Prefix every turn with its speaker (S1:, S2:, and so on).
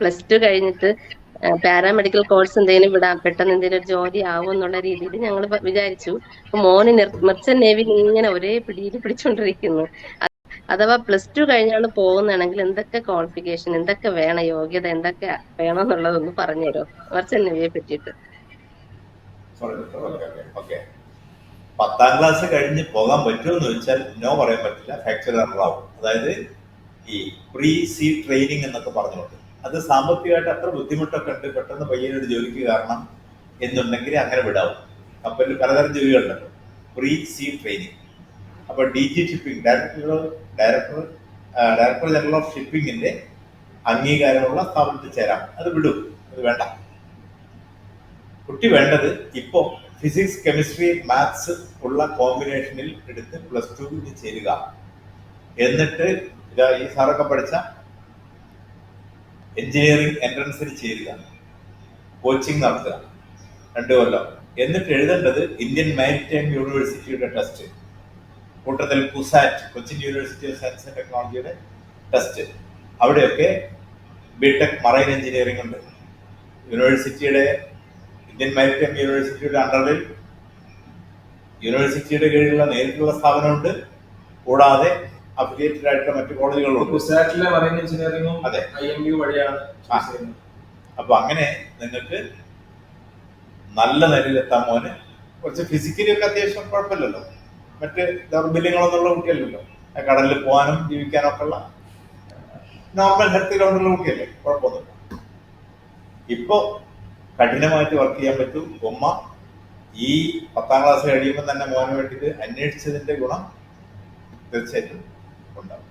S1: Plus two കഴിഞ്ഞിട്ട് paramedical course എന്തെങ്കിലും വിടാം. പെട്ടെന്ന് എന്തെങ്കിലും ഒരു ജോലി ആവും എന്നുള്ള രീതിയിൽ ഞങ്ങൾ വിചാരിച്ചു. മോന് മെർച്ചന്റ് നേവിയിൽ ഇങ്ങനെ ഒരേ പിടിയിൽ പിടിച്ചോണ്ടിരിക്കുന്നു. അഥവാ പ്ലസ് ടു കഴിഞ്ഞാണ് പോകുന്നതാണെങ്കിൽ എന്തൊക്കെ ക്വാളിഫിക്കേഷൻ എന്തൊക്കെ വേണം യോഗ്യത എന്തൊക്കെ വേണം എന്നുള്ളതൊന്ന് പറഞ്ഞുതരോ? മെർച്ചന്റ് നേവിയെ പറ്റിയിട്ട്.
S2: പത്താം ക്ലാസ് കഴിഞ്ഞ് പോകാൻ പറ്റുമെന്ന് വെച്ചാൽ നോ പറയാൻ പറ്റില്ല. ഫാക്ചർ ആവും. അതായത് ഈ പ്രീ സി ട്രെയിനിങ് എന്നൊക്കെ പറഞ്ഞുകൊണ്ട്. അത് സാമ്പത്തികമായിട്ട് അത്ര ബുദ്ധിമുട്ടൊക്കെ ഉണ്ട്. പെട്ടെന്ന് പയ്യനൊരു ജോലിക്ക് കാരണം എന്നുണ്ടെങ്കിൽ അങ്ങനെ വിടാവും. കപ്പലിൽ പലതരം ജോലികളുണ്ടല്ലോ പ്രീ സീ ട്രെയിനിങ്. അപ്പൊ D G shipping director director director general of ഷിപ്പിംഗിന്റെ അംഗീകാരമുള്ള സ്ഥാപനത്തിൽ ചേരാം. അത് വിടും. അത് വേണ്ട. കുട്ടി വേണ്ടത് ഇപ്പോ ഫിസിക്സ് കെമിസ്ട്രി മാത്സ് ഉള്ള കോമ്പിനേഷനിൽ എടുത്ത് പ്ലസ് ടുവിൽ ചേരുക. എന്നിട്ട് ഈ സാറൊക്കെ പഠിച്ച എഞ്ചിനീയറിംഗ് എൻട്രൻസിൽ ചേരുക. കോച്ചിങ് നടത്തുക. രണ്ട് കൊല്ലം. എന്നിട്ട് എഴുതേണ്ടത് ഇന്ത്യൻ മാരിടൈം യൂണിവേഴ്സിറ്റിയുടെ ടെസ്റ്റ്. കൂട്ടത്തിൽ CUSAT Cochin university of science and ടെക്നോളജിയുടെ ടെസ്റ്റ്. അവിടെയൊക്കെ ബിടെക് മറൈൻ എഞ്ചിനീയറിംഗ് ഉണ്ട്. യൂണിവേഴ്സിറ്റിയുടെ ഇന്ത്യൻ മാരിടൈം യൂണിവേഴ്സിറ്റിയുടെ അണ്ടറിൽ യൂണിവേഴ്സിറ്റിയുടെ കീഴിലുള്ള നേരിട്ടുള്ള സ്ഥാപനമുണ്ട്. കൂടാതെ അഫിലിയേറ്റഡ് ആയിട്ടുള്ള മറ്റു കോളേജുകളുണ്ട്
S3: കുസാറ്റിലെ മറൈൻ എഞ്ചിനീയറിംഗും
S2: അതെ.
S3: ഐ എം യു വഴിയാണ്.
S2: അപ്പൊ അങ്ങനെ നിങ്ങൾക്ക് നല്ല നിലയിലെത്താൻ മോന് കുറച്ച് ഫിസിക്കലി ഒക്കെ അത്യാവശ്യം കുഴപ്പമില്ലല്ലോ. മറ്റ് ദൗർബല്യങ്ങളൊന്നുള്ള കുട്ടിയല്ലല്ലോ. കടലിൽ പോകാനും ജീവിക്കാനും ഒക്കെ ഉള്ള നോർമൽ ഹെൽത്ത് ഗ്രൗണ്ടുള്ള കുട്ടിയല്ലേ? കുഴപ്പമൊന്നുമില്ല. ഇപ്പോ കഠിനമായിട്ട് വർക്ക് ചെയ്യാൻ പറ്റും. ഉമ്മ ഈ പത്താം ക്ലാസ് കഴിയുമ്പോൾ തന്നെ മോനെ വേണ്ടിയിട്ട് അന്വേഷിച്ചതിന്റെ ഗുണം തീർച്ചയായിട്ടും ഉണ്ടാകും